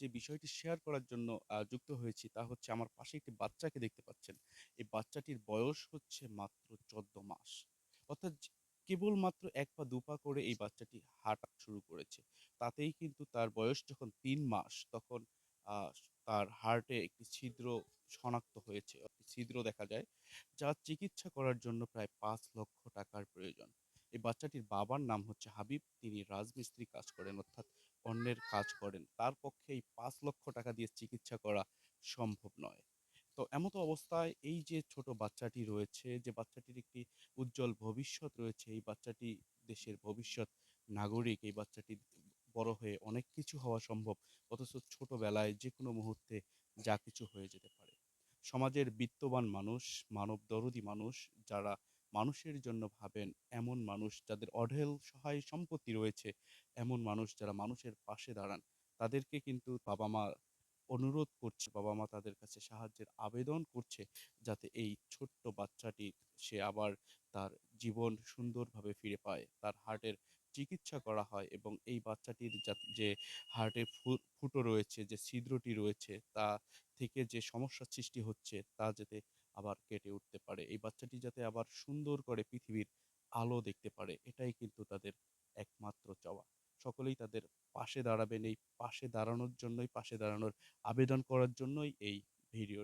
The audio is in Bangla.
যে বিষয়টি শেয়ার করার জন্য যুক্ত হয়েছি তা হচ্ছে আমার পাশে একটি বাচ্চাকে দেখতে পাচ্ছেন। এই বাচ্চাটির বয়স হচ্ছে মাত্র ১৪ মাস। অর্থাৎ যে, কেবলমাত্র ১ পা ২ পা করে এই বাচ্চাটি হাঁটা শুরু করেছে। তাতেই কিন্তু তার বয়স যখন ৩ মাস, তখন তার হার্টে একটি ছিদ্র শনাক্ত হয়েছে। ছিদ্র দেখা যায়। যার চিকিৎসা করার জন্য প্রায় ৫ লক্ষ টাকার প্রয়োজন। এই বাচ্চাটির বাবার নাম হচ্ছে হাবিব। তিনি রাজমিস্ত্রি কাজ করেন অর্থাৎ অন্যের কাজ করেন। তার পক্ষে এই ৫ লক্ষ টাকা দিয়ে চিকিৎসা করা সম্ভব নয়। তো এমত অবস্থায় এই যে ছোট বাচ্চাটি রয়েছে, যে বাচ্চাটির একটি উজ্জ্বল ভবিষ্যৎ রয়েছে, এই বাচ্চাটি দেশের ভবিষ্যৎ নাগরিক। এই বাচ্চাটি বড় হয়ে অনেক কিছু হওয়া সম্ভব। অথচ ছোটবেলায় যেকোনো মুহূর্তে যা কিছু হয়ে যেতে পারে। সমাজের বিত্তবান মানুষ, মানবদরদী মানুষ, যারা মানুষের জন্য ভাবেন, এমন মানুষ যাদের অঢেল সহায় সম্পত্তি রয়েছে, এমন মানুষ যারা মানুষের পাশে দাঁড়ান, তাদেরকে কিন্তু বাবা-মা অনুরোধ করছে, বাবা-মা তাদের কাছে সাহায্যের আবেদন করছে যাতে এই ছোট্ট বাচ্চাটি সে আবার তার জীবন সুন্দরভাবে ফিরে পায়। তার হার্টের চিকিৎসা করা হয় এবং এই বাচ্চাটির যে হার্টে ফুটো রয়েছে, যে ছিদ্রটি রয়েছে তা থেকে যে সমস্যার সৃষ্টি হচ্ছে তা যাতে আবার কেটে উঠতে পারে। এই বাচ্চাটি যাতে আবার সুন্দর করে পৃথিবীর আলো দেখতে পারে, এটাই কিন্তু তাদের একমাত্র চাওয়া। সকলেই তাদের পাশে দাঁড়াবেন। এই পাশে দাঁড়ানোর জন্যই, পাশে দাঁড়ানোর আবেদন করার জন্যই এই ভিডিও